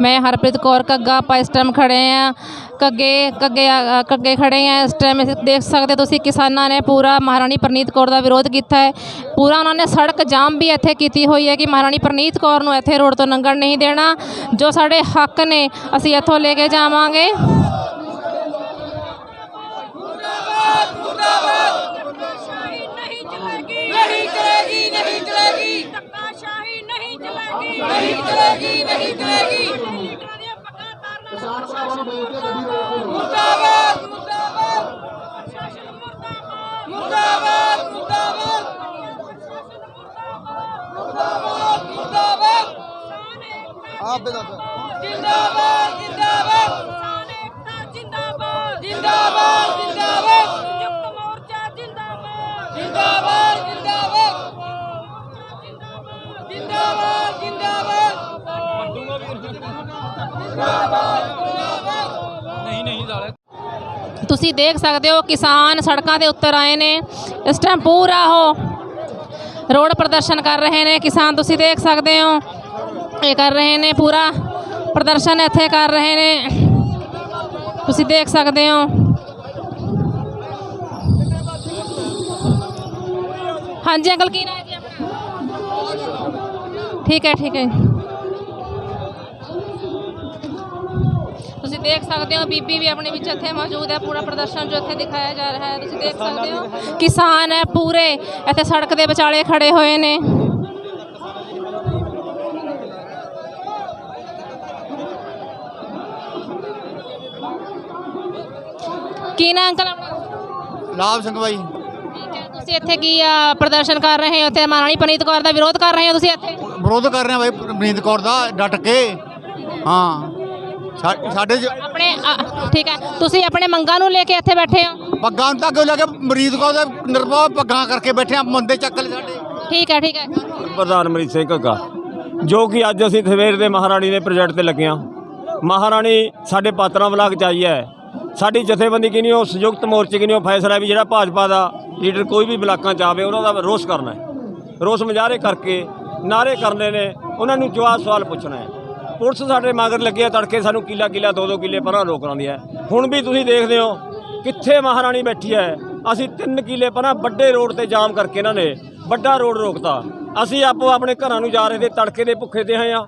ਮੈਂ ਹਰਪ੍ਰੀਤ ਕੌਰ ਕੱਗਾ ਆਪਾਂ ਇਸ ਟਾਈਮ ਖੜੇ ਆ ਕੱਗੇ ਕੱਗੇ ਅ, ਕੱਗੇ ਖੜੇ ਆ ਇਸ ਟਾਈਮ ਅਸੀਂ ਦੇਖ ਸਕਦੇ ਹੋ ਤੁਸੀਂ ਕਿਸਾਨਾਂ ਨੇ ਪੂਰਾ ਮਹਾਰਾਣੀ ਪ੍ਰਨੀਤ ਕੌਰ ਦਾ ਵਿਰੋਧ ਕੀਤਾ ਹੈ। ਪੂਰਾ ਉਹਨਾਂ ਨੇ ਸੜਕ ਜਾਮ ਵੀ ਇੱਥੇ ਕੀਤੀ ਹੋਈ ਹੈ ਕਿ ਮਹਾਰਾਣੀ ਪ੍ਰਨੀਤ ਕੌਰ ਨੂੰ ਇੱਥੇ ਰੋਡ ਤੋਂ ਲੰਘਣ ਨਹੀਂ ਦੇਣਾ। ਜੋ ਸਾਡੇ ਹੱਕ ਨੇ ਅਸੀਂ ਇੱਥੋਂ ਲੈ ਕੇ ਜਾਵਾਂਗੇ ਧੱਕਾਸ਼ਾਹੀ ਨਹੀਂ ਚਲੇਗੀ ਨਹੀਂ ਚਲੇਗੀ ਨਹੀਂ ਚਲੇਗੀ ਧੱਕਾਸ਼ਾਹੀ ਨਹੀਂ ਚਲੇਗੀ ਨਹੀਂ ਚਲੇਗੀ ਨਹੀਂ ਚਲੇਗੀ ਲੀਡਰਾਂ ਦੀਆਂ ਪੱਗਾਂ ਤਾਰਨਾ ਮੁਰਦਾਬਾਦ ਮੁਰਦਾਬਾਦ ਪ੍ਰਸ਼ਾਸਨ ਮੁਰਦਾਬਾਦ। ਮੁਰਦਾਬਾਦ ਮੁਰਦਾਬਾਦ। ਮੁਰਦਾਬਾਦ ਮੁਰਦਾਬਾਦ ਆਪ ਦੇ ਦੱਸ ਜਿੰਦਾਬਾਦ। ਕਿਸਾਨ ਜਿੰਦਾਬਾਦ ਜਿੰਦਾਬਾਦ। ਜਿੰਦਾਬਾਦ। ਤੁਸੀਂ ਦੇਖ ਸਕਦੇ ਹੋ ਕਿਸਾਨ ਸੜਕਾਂ ਦੇ ਉੱਤਰ ਆਏ ਨੇ ਇਸ ਟਾਈਮ ਪੂਰਾ ਉਹ ਰੋਡ ਪ੍ਰਦਰਸ਼ਨ ਕਰ ਰਹੇ ਨੇ ਕਿਸਾਨ ਤੁਸੀਂ ਦੇਖ ਸਕਦੇ ਹੋ ਇਹ ਕਰ ਰਹੇ ਨੇ ਪੂਰਾ ਪ੍ਰਦਰਸ਼ਨ ਇੱਥੇ ਕਰ ਰਹੇ ਨੇ ਤੁਸੀਂ ਦੇਖ ਸਕਦੇ ਹੋ ਹਾਂਜੀ ਅੰਕਲ ਕੀ ਰਾਏ ਜੀ ਆਪਣਾ ਠੀਕ ਹੈ ਠੀਕ ਹੈ ਤੁਸੀਂ ਦੇਖ ਸਕਦੇ ਹੋ ਬੀਬੀ ਵੀ ਆਪਣੇ ਵਿੱਚ ਇੱਥੇ ਮੌਜੂਦ ਹੈ। ਪੂਰਾ ਪ੍ਰਦਰਸ਼ਨ ਜੋ ਇੱਥੇ ਦਿਖਾਇਆ ਜਾ ਰਿਹਾ ਹੈ ਤੁਸੀਂ ਦੇਖ ਸਕਦੇ ਹੋ। ਕਿਸਾਨ ਹੈ ਪੂਰੇ ਇੱਥੇ ਸੜਕ ਦੇ ਵਿਚਾਲੇ ਖੜੇ ਹੋਏ ਨੇ। ਕੀ ਨਾ ਅੰਕਲ ਆਪਣਾ? ਲਾਭ ਸਿੰਘ ਬਾਈ। ਠੀਕ ਹੈ ਤੁਸੀਂ ਇੱਥੇ ਕੀ ਆ, ਪ੍ਰਦਰਸ਼ਨ ਕਰ ਰਹੇ ਹੋ? ਇੱਥੇ ਮਹਾਰਾਣੀ ਪਨੀਤ ਕੌਰ ਦਾ ਵਿਰੋਧ ਕਰ ਰਹੇ ਹੋ ਤੁਸੀਂ ਇੱਥੇ? ਵਿਰੋਧ ਕਰ ਰਹੇ ਆ ਬਾਈ ਪ੍ਰੀਤ ਕੌਰ ਦਾ ਡਟ ਕੇ। ਹਾਂ। ਸਾ- ਸਾਡੇ ਚ ਆਪਣੇ ਅ, ਠੀਕ ਹੈ। ਤੁਸੀਂ ਆਪਣੇ ਮੰਗਾਂ ਨੂੰ ਲੈ ਕੇ ਇੱਥੇ ਬੈਠੇ ਹੋ? ਪੱਗਾਂ ਨੂੰ ਤਾਂ ਅੱਗੇ ਲੈ ਕੇ ਮਰੀਦ ਕੌਰ ਦਾ ਨਿਰਭਉ ਪੱਗਾਂ ਕਰਕੇ ਬੈਠੇ ਆ ਮੰਦੇ ਚੱਕ ਲਏ ਸਾਡੇ। ਠੀਕ ਹੈ ਠੀਕ ਹੈ। ਪ੍ਰਧਾਨ ਅਮਰੀਤ ਸਿੰਘ ਘੱਗਾ ਜੋ ਕਿ ਅੱਜ ਅਸੀਂ ਸਵੇਰ ਦੇ ਮਹਾਰਾਣੀ ਦੇ ਪ੍ਰੋਜੈਕਟ ਤੇ ਲੱਗੇ ਹਾਂ। ਮਹਾਰਾਣੀ ਸਾਡੇ ਪਾਤਰਾਂ ਬਲਾਕ ਚ ਆਈ ਹੈ। ਸਾਡੀ ਜਥੇਬੰਦੀ ਕਿਨੀ ਉਹ ਸੰਯੁਕਤ ਮੋਰਚੇ ਕਿਨੀ ਉਹ ਫੈਸਲਾ ਹੈ ਵੀ ਜਿਹੜਾ ਭਾਜਪਾ ਦਾ ਲੀਡਰ ਕੋਈ ਵੀ ਬਲਾਕਾਂ ਚ ਆਵੇ ਉਹਨਾਂ ਦਾ ਰੋਸ ਕਰਨਾ ਹੈ। ਰੋਸ ਮੁਜ਼ਾਹਰੇ ਕਰਕੇ ਨਾਰੇ ਕਰਨੇ ਨੇ ਉਹਨਾਂ ਨੂੰ ਜਵਾਬ ਸਵਾਲ ਪੁੱਛਣਾ ਹੈ। ਪੁਲਿਸ ਸਾਡੇ ਮਗਰ ਲੱਗੀ ਹੈ ਤੜਕੇ ਸਾਨੂੰ ਕਿੱਲਾ ਕਿੱਲਾ, ਦੋ ਦੋ ਕਿੱਲੇ ਪਰਾਂ ਰੋਕ ਲਾਉਂਦੀ ਹੈ ਹੁਣ ਵੀ ਤੁਸੀਂ ਦੇਖਦੇ ਹੋ, ਕਿੱਥੇ ਮਹਾਰਾਣੀ ਬੈਠੀ ਹੈ ਅਸੀਂ ਤਿੰਨ ਕਿੱਲੇ ਪਰਾਂ ਵੱਡੇ ਰੋਡ ਤੇ ਜਾਮ ਕਰਕੇ ਇਹਨਾਂ ਨੇ ਵੱਡਾ ਰੋਡ ਰੋਕਤਾ। ਅਸੀਂ ਆਪੋ ਆਪਣੇ ਘਰਾਂ ਨੂੰ ਜਾ ਰਹੇ ਤੇ ਤੜਕੇ ਦੇ ਭੁੱਖੇ ਤੇ ਹੋਏ ਆ।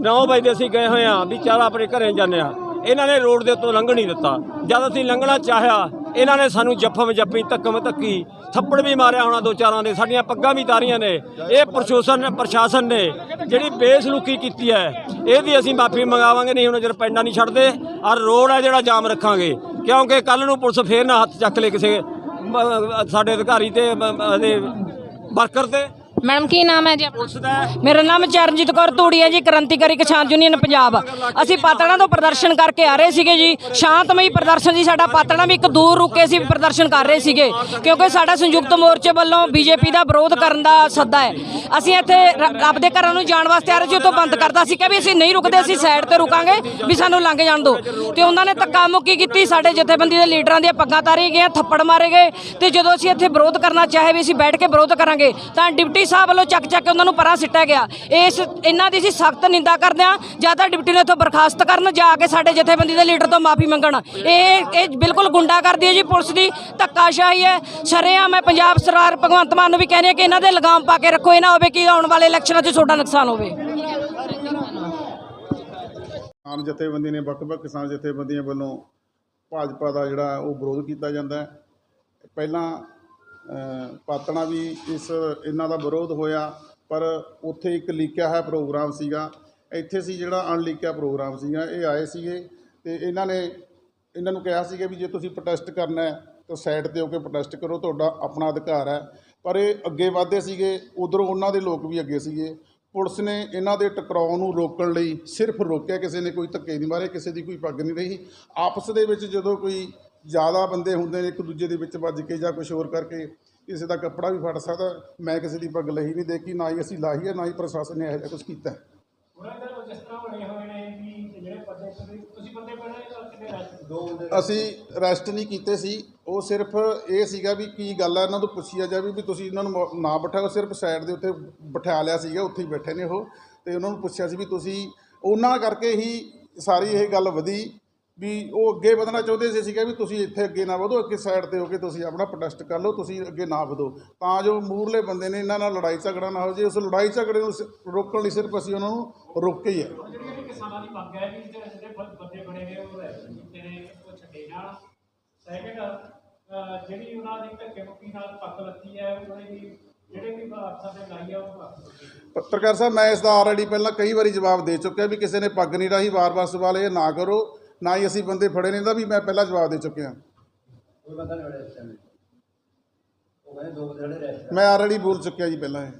9 ਵਜੇ ਦੇ ਅਸੀਂ ਗਏ ਹੋਏ ਆ ਵੀ ਚੱਲ ਆਪਣੇ ਘਰੇ ਜਾਂਦੇ ਆ। ਇਹਨਾਂ ਨੇ ਰੋਡ ਦੇ ਉੱਤੋਂ ਲੰਘ ਨਹੀਂ ਦਿੱਤਾ। ਜਦ ਅਸੀਂ ਲੰਘਣਾ ਚਾਹਿਆ ਇਹਨਾਂ ਨੇ ਸਾਨੂੰ ਜੱਫਮ ਜੱਫੀ ਧੱਕਮ ਧੱਕੀ ਥੱਪੜ ਵੀ ਮਾਰਿਆ ਹੋਣਾ ਦੋ ਚਾਰਾਂ ਦੇ, ਸਾਡੀਆਂ ਪੱਗਾਂ ਵੀ ਤਾਰੀਆਂ ਨੇ। ਇਹ ਪ੍ਰਸ਼ਾਸਨ ਪ੍ਰਸ਼ਾਸਨ ਨੇ ਜਿਹੜੀ ਬੇਸਲੂਕੀ ਕੀਤੀ ਹੈ, ਇਹਦੀ ਅਸੀਂ ਮਾਫੀ ਮੰਗਾਵਾਂਗੇ, ਨਹੀਂ ਹੁਣ ਜਦ ਪੈਂਡਾ ਨਹੀਂ ਛੱਡਦੇ ਔਰ ਰੋਡ ਹੈ ਜਿਹੜਾ ਜਾਮ ਰੱਖਾਂਗੇ। ਕਿਉਂਕਿ ਕੱਲ ਨੂੰ ਪੁਲਿਸ ਫੇਰ ਨਾ ਹੱਥ ਚੱਕ ਲੇ ਕਿਸੇ ਸਾਡੇ ਅਧਿਕਾਰੀ ਤੇ ਵਰਕਰ ਤੇ। ਮੈਡਮ ਕੀ ਨਾਮ ਹੈ ਜੀ ਆਪਣਾ? ਮੇਰਾ ਨਾਮ ਚਰਨਜੀਤ ਕੌਰ ਧੂੜੀ ਹੈ ਜੀ ਕ੍ਰਾਂਤੀਕਾਰੀ ਕਿਸਾਨ ਯੂਨੀਅਨ ਪੰਜਾਬ। ਅਸੀਂ ਪਾਤੜਾਂ ਤੋਂ ਪ੍ਰਦਰਸ਼ਨ ਕਰਕੇ ਆ ਰਹੇ ਸੀਗੇ ਜੀ। ਸ਼ਾਂਤਮਈ ਪ੍ਰਦਰਸ਼ਨ ਜੀ ਸਾਡਾ ਪਾਤੜਾਂ ਵੀ ਇੱਕ ਦੂਰ ਰੁਕ ਅਸੀਂ ਪ੍ਰਦਰਸ਼ਨ ਕਰ ਰਹੇ ਸੀਗੇ। ਕਿਉਂਕਿ ਸਾਡਾ ਸੰਯੁਕਤ ਮੋਰਚੇ ਵੱਲੋਂ ਬੀਜੇਪੀ ਦਾ ਵਿਰੋਧ ਕਰਨ ਦਾ ਸੱਦਾ ਹੈ। ਅਸੀਂ ਇੱਥੇ ਆਪਦੇ ਘਰਾਂ ਨੂੰ ਜਾਣ ਵਾਸਤੇ ਆ ਰਹੇ ਸੀ ਉਤੋਂ ਬੰਦ ਕਰਤਾ। ਸੀ ਕਿ ਵੀ ਅਸੀਂ ਨਹੀਂ ਰੁਕਦੇ ਅਸੀਂ ਸਾਈਡ ਤੇ ਰੁਕਾਂਗੇ ਵੀ ਸਾਨੂੰ ਲੰਘ ਜਾਣ ਦਿਓ। ਤੇ ਉਹਨਾਂ ਨੇ ਧੱਕਾ ਮੁੱਕੀ ਕੀਤੀ। ਸਾਡੇ ਜਥੇਬੰਦੀ ਦੇ ਲੀਡਰਾਂ ਦੀਆਂ ਪੱਗਾਂ ਤਾਰੀ ਗਈਆਂ ਥੱਪੜ ਮਾਰੇ ਗਏ। ਤੇ ਜਦੋਂ ਅਸੀਂ ਇੱਥੇ ਵਿਰੋਧ ਕਰਨਾ ਚਾਹੇ ਵੀ ਅਸੀਂ ਬੈਠ ਕੇ ਵਿਰੋਧ ਕਰਾਂਗੇ ਤਾਂ ਡਿਪਟੀ ਸਾਹਿਬ ਵੱਲੋਂ ਚੱਕ ਚੱਕ ਕੇ ਉਹਨਾਂ ਨੂੰ ਪਰਾਂ ਸਿੱਟਿਆ ਗਿਆ। ਇਸ ਇਹਨਾਂ ਦੀ ਅਸੀਂ ਸਖਤ ਨਿੰਦਾ ਕਰਦੇ ਹਾਂ। ਜਾਂ ਤਾਂ ਡਿਪਟੀ ਨੂੰ ਇੱਥੋਂ ਬਰਖਾਸਤ ਕਰਨ, ਜਾ ਕੇ ਸਾਡੇ ਜਥੇਬੰਦੀ ਦੇ ਲੀਡਰ ਤੋਂ ਮਾਫੀ ਮੰਗਣ। ਇਹ ਇਹ ਬਿਲਕੁਲ ਗੁੰਡਾਗਰਦੀ ਹੈ ਜੀ, ਪੁਲਿਸ ਦੀ। ਧੱਕਾਸ਼ਾਹੀ ਹੈ। ਸ਼ਰੇਆਮ ਮੈਂ ਪੰਜਾਬ ਸਰਕਾਰ ਭਗਵੰਤ ਮਾਨ ਨੂੰ ਵੀ ਕਹਿੰਦੀ ਹਾਂ ਕਿ ਇਹਨਾਂ ਦੇ ਲਗਾਮ ਪਾ ਕੇ ਰੱਖੋ। ਇਹ ਨਾ ਹੋਵੇ ਕਿ ਆਉਣ ਵਾਲੇ ਇਲੈਕਸ਼ਨਾਂ 'ਚ ਤੁਹਾਡਾ ਨੁਕਸਾਨ ਹੋਵੇ। ਕਿਸਾਨ ਜਥੇਬੰਦੀ ਨੇ, ਵੱਖ-ਵੱਖ ਕਿਸਾਨ ਜਥੇਬੰਦੀਆਂ ਵੱਲੋਂ ਭਾਜਪਾ ਦਾ ਜਿਹੜਾ ਉਹ ਵਿਰੋਧ ਕੀਤਾ ਜਾਂਦਾ ਪਹਿਲਾਂ ਪਾਤਣਾ ਵੀ ਇਸ ਇਹਨਾਂ ਦਾ ਵਿਰੋਧ ਹੋਇਆ, ਪਰ ਉੱਥੇ ਇੱਕ ਲਿਖਿਆ ਹੋਇਆ ਪ੍ਰੋਗਰਾਮ ਸੀਗਾ। ਇੱਥੇ ਸੀ ਜਿਹੜਾ ਅਣਲਿਖਿਆ ਪ੍ਰੋਗਰਾਮ ਸੀਗਾ, ਇਹ ਆਏ ਸੀਗੇ ਤੇ ਇਹਨਾਂ ਨੇ ਇਹਨਾਂ ਨੂੰ ਕਿਹਾ ਸੀਗਾ ਵੀ ਜੇ ਤੁਸੀਂ ਪ੍ਰੋਟੈਸਟ ਕਰਨਾ ਹੈ, ਤਾਂ ਸਾਈਡ ਤੇ ਹੋ ਕੇ ਪ੍ਰੋਟੈਸਟ ਕਰੋ, ਤੁਹਾਡਾ ਆਪਣਾ ਅਧਿਕਾਰ ਹੈ। ਪਰ ਇਹ ਅੱਗੇ ਵਧਦੇ ਸੀਗੇ, ਉਧਰੋਂ ਉਹਨਾਂ ਦੇ ਲੋਕ ਵੀ ਅੱਗੇ ਸੀਗੇ। ਪੁਲਿਸ ਨੇ ਇਹਨਾਂ ਦੇ ਟਕਰਾਅ ਨੂੰ ਰੋਕਣ ਲਈ ਸਿਰਫ ਰੋਕਿਆ, ਕਿਸੇ ਨੇ ਕੋਈ ਧੱਕੇ ਨਹੀਂ ਮਾਰੇ, ਕਿਸੇ ਦੀ ਕੋਈ ਪੱਗ ਨਹੀਂ ਰਹੀ। ਆਪਸ ਦੇ ਵਿੱਚ ਜਦੋਂ ਕੋਈ ਜ਼ਿਆਦਾ ਬੰਦੇ ਹੁੰਦੇ ਨੇ ਇੱਕ ਦੂਜੇ ਦੇ ਵਿੱਚ ਵੱਜ ਕੇ ਜਾਂ ਕੁਝ ਹੋਰ ਕਰਕੇ ਕਿਸੇ ਦਾ ਕੱਪੜਾ ਵੀ ਫਟ ਸਕਦਾ। ਮੈਂ ਕਿਸੇ ਦੀ ਪੱਗ ਲਈ ਨਹੀਂ ਦੇਖੀ ਨਾ ਹੀ ਅਸੀਂ ਲਾਹੀ ਹੈ ਨਾ ਹੀ ਪ੍ਰਸ਼ਾਸਨ ਨੇ ਇਹੋ ਜਿਹਾ ਕੁਝ ਕੀਤਾ। ਅਸੀਂ ਰੈਸਟ ਨਹੀਂ ਕੀਤੇ ਸੀ। ਉਹ ਸਿਰਫ ਇਹ ਸੀਗਾ ਵੀ ਕੀ ਗੱਲ ਹੈ ਇਹਨਾਂ ਤੋਂ ਪੁੱਛਿਆ ਜਾਵੇ ਵੀ ਤੁਸੀਂ ਇਹਨਾਂ ਨੂੰ ਨਾ ਬਿਠਾਓ ਸਿਰਫ ਸਾਈਡ ਦੇ ਉੱਤੇ ਬਿਠਾ ਲਿਆ ਸੀਗਾ ਉੱਥੇ ਹੀ ਬੈਠੇ ਨੇ ਉਹ। ਤੇ ਉਹਨਾਂ ਨੂੰ ਪੁੱਛਿਆ ਸੀ ਵੀ ਤੁਸੀਂ ਉਹਨਾਂ ਕਰਕੇ ਹੀ ਸਾਰੀ ਇਹ ਗੱਲ ਵਧੀ। ਵੀ ਉਹ ਅੱਗੇ ਵਧਣਾ ਚਾਹੁੰਦੇ ਸੀ ਕਿਹਾ ਵੀ ਤੁਸੀਂ ਇੱਥੇ ਅੱਗੇ ਨਾ ਵਧੋ ਅੱਗੇ ਸਾਈਡ ਤੇ ਹੋ ਕੇ ਤੁਸੀਂ ਆਪਣਾ ਪ੍ਰੋਟੈਸਟ ਕਰ ਲਓ ਤੁਸੀਂ ਅੱਗੇ ਨਾ ਵਧੋ। ਤਾਂ ਜੋ ਮੂਰਲੇ ਬੰਦੇ ਨੇ ਇਹਨਾਂ ਨਾਲ ਲੜਾਈ ਝਗੜਾ ਨਾ ਹੋ ਜੇ ਉਸ ਲੜਾਈ ਝਗੜੇ ਨੂੰ ਰੋਕਣ ਲਈ ਸਿਰਫ ਅਸੀਂ ਉਹਨਾਂ ਨੂੰ ਰੋਕੇ ਹੀ ਹੈ ਕਿਸਾਨਾਂ ਦੀ ਮੰਗ ਹੈ ਵੀ ਜਿਹੜੇ ਜਿਹੜੇ ਬ- ਬੰਦੇ ਬਣੇ ਨੇ ਉਹ ਰਹਿ ਕੀਤੇ ਨੇ ਉਹ ਛੱਡੇ ਜਾਣ। ਸੈਕਿੰਡ ਜਿਹੜੀ ਉਹਨਾਂ ਦੀ ਧੱਕੇ ਮੁੱਕੀ ਨਾਲ ਪੱਕ ਲੱਗੀ ਹੈ ਉਹਦੇ ਵੀ ਜਿਹੜੇ ਵੀ ਅਫਸਰ ਨੇ ਲਾਈ ਆ ਲੱਗੀ ਪੱਤਰਕਾਰ ਸਾਹਿਬ ਮੈਂ ਇਸ ਦਾ ਆਲਰੇਡੀ ਪਹਿਲਾਂ ਕਈ ਵਾਰੀ ਜਵਾਬ ਦੇ ਚੁੱਕਿਆ ਵੀ ਕਿਸੇ ਨੇ ਪੱਗ ਨਹੀਂ ਰਾਹੀ ਵਾਰ-ਵਾਰ ਸਵਾਲ ਇਹ ਨਾ ਕਰੋ। ਨਾ ਹੀ ਅਸੀਂ ਬੰਦੇ ਫੜੇ ਨੇ ਇਹਦਾ ਵੀ ਮੈਂ ਪਹਿਲਾਂ ਜਵਾਬ ਦੇ ਚੁੱਕਿਆ। ਮੈਂ ਆਲਰੇਡੀ ਬੋਲ ਚੁੱਕਿਆ ਜੀ ਪਹਿਲਾਂ ਇਹ।